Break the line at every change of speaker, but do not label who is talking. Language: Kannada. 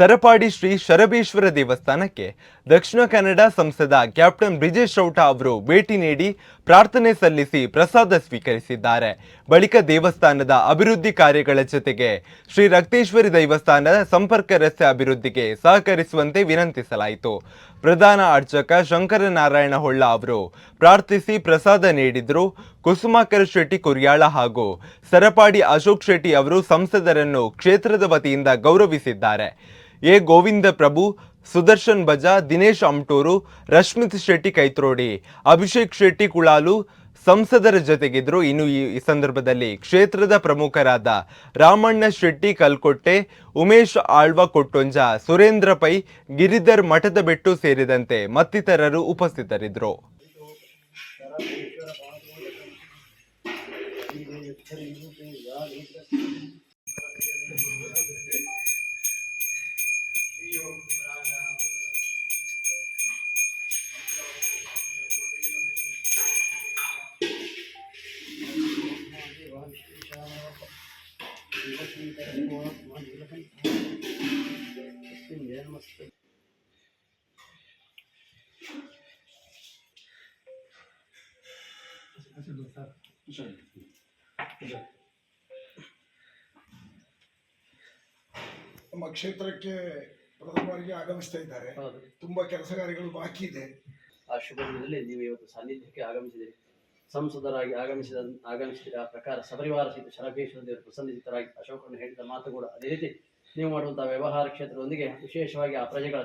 ಸರಪಾಡಿ ಶ್ರೀ ಶರಬೇಶ್ವರ ದೇವಸ್ಥಾನಕ್ಕೆ ದಕ್ಷಿಣ ಕನ್ನಡ ಸಂಸದ ಕ್ಯಾಪ್ಟನ್ ಬ್ರಿಜೇಶ್ ರೌಟ ಅವರು ಭೇಟಿ ನೀಡಿ ಪ್ರಾರ್ಥನೆ ಸಲ್ಲಿಸಿ ಪ್ರಸಾದ ಸ್ವೀಕರಿಸಿದ್ದಾರೆ. ಬಳಿಕ ದೇವಸ್ಥಾನದ ಅಭಿವೃದ್ಧಿ ಕಾರ್ಯಗಳ ಜೊತೆಗೆ ಶ್ರೀ ರಕ್ತೇಶ್ವರಿ ದೇವಸ್ಥಾನದ ಸಂಪರ್ಕ ರಸ್ತೆ ಅಭಿವೃದ್ಧಿಗೆ ಸಹಕರಿಸುವಂತೆ ವಿನಂತಿಸಲಾಯಿತು. ಪ್ರಧಾನ ಅರ್ಚಕ ಶಂಕರನಾರಾಯಣ ಹೊಳ್ಳ ಅವರು ಪ್ರಾರ್ಥಿಸಿ ಪ್ರಸಾದ ನೀಡಿದರು. ಕುಸುಮಾಕರ ಶೆಟ್ಟಿ ಕುರಿಯಾಳ ಹಾಗೂ ಸರಪಾಡಿ ಅಶೋಕ್ ಶೆಟ್ಟಿ ಅವರು ಸಂಸದರನ್ನು ಕ್ಷೇತ್ರದ ವತಿಯಿಂದ ಗೌರವಿಸಿದ್ದಾರೆ. ಎ ಗೋವಿಂದ ಪ್ರಭು, ಸುದರ್ಶನ್ ಬಜಾ ದಿನೇಶ್ ಅಮ್ಟೂರು, ರಶ್ಮಿತ್ ಶೆಟ್ಟಿ ಕೈತ್ರೋಡಿ, ಅಭಿಷೇಕ್ ಶೆಟ್ಟಿ ಕುಳಾಲು ಸಂಸದರ ಜೊತೆಗಿದ್ರು. ಇನ್ನು ಈ ಸಂದರ್ಭದಲ್ಲಿ ಕ್ಷೇತ್ರದ ಪ್ರಮುಖರಾದ ರಾಮಣ್ಣ ಶೆಟ್ಟಿ ಕಲ್ಕೊಟ್ಟೆ, ಉಮೇಶ್ ಆಳ್ವ ಕೊಟ್ಟೊಂಜ, ಸುರೇಂದ್ರ ಪೈ, ಗಿರಿಧರ್ ಮಠದ ಬೆಟ್ಟು ಸೇರಿದಂತೆ ಮತ್ತಿತರರು ಉಪಸ್ಥಿತರಿದ್ದರು
ನಮ್ಮ ಕ್ಷೇತ್ರಕ್ಕೆ ಪ್ರಥಮ ಬಾರಿಗೆ ಆಗಮಿಸ್ತಾ ಇದ್ದಾರೆ.
ಹೌದು.
ತುಂಬಾ ಕೆಲಸ ಕಾರ್ಯಗಳು ಬಾಕಿ ಇದೆ.
ಆ ಶುಭ ದಿನದಲ್ಲಿ ನೀವು ಇವತ್ತು ಸಾನ್ನಿಧ್ಯಕ್ಕೆ ಆಗಮಿಸಿದ್ದೀರಿ. ಸಂಸದರಾಗಿ ಆಗಮಿಸಿದ ಆಗಮಿಸಿದ ಆ ಪ್ರಕಾರ ಸಪರಿವಾರ ಸಹಿತ ಶರಭೇಶ್ವರ ದೇವರು ಪ್ರಸನ್ನಿತರಾಗಿ ಅಶೋಕನು ಹೇಳಿದ ಮಾತು ಕೂಡ ಅದೇ ರೀತಿ ನೀವು ಮಾಡುವಂತಹ ವ್ಯವಹಾರ ಕ್ಷೇತ್ರದೊಂದಿಗೆ ವಿಶೇಷವಾಗಿ ಆ ಪ್ರಜೆಗಳ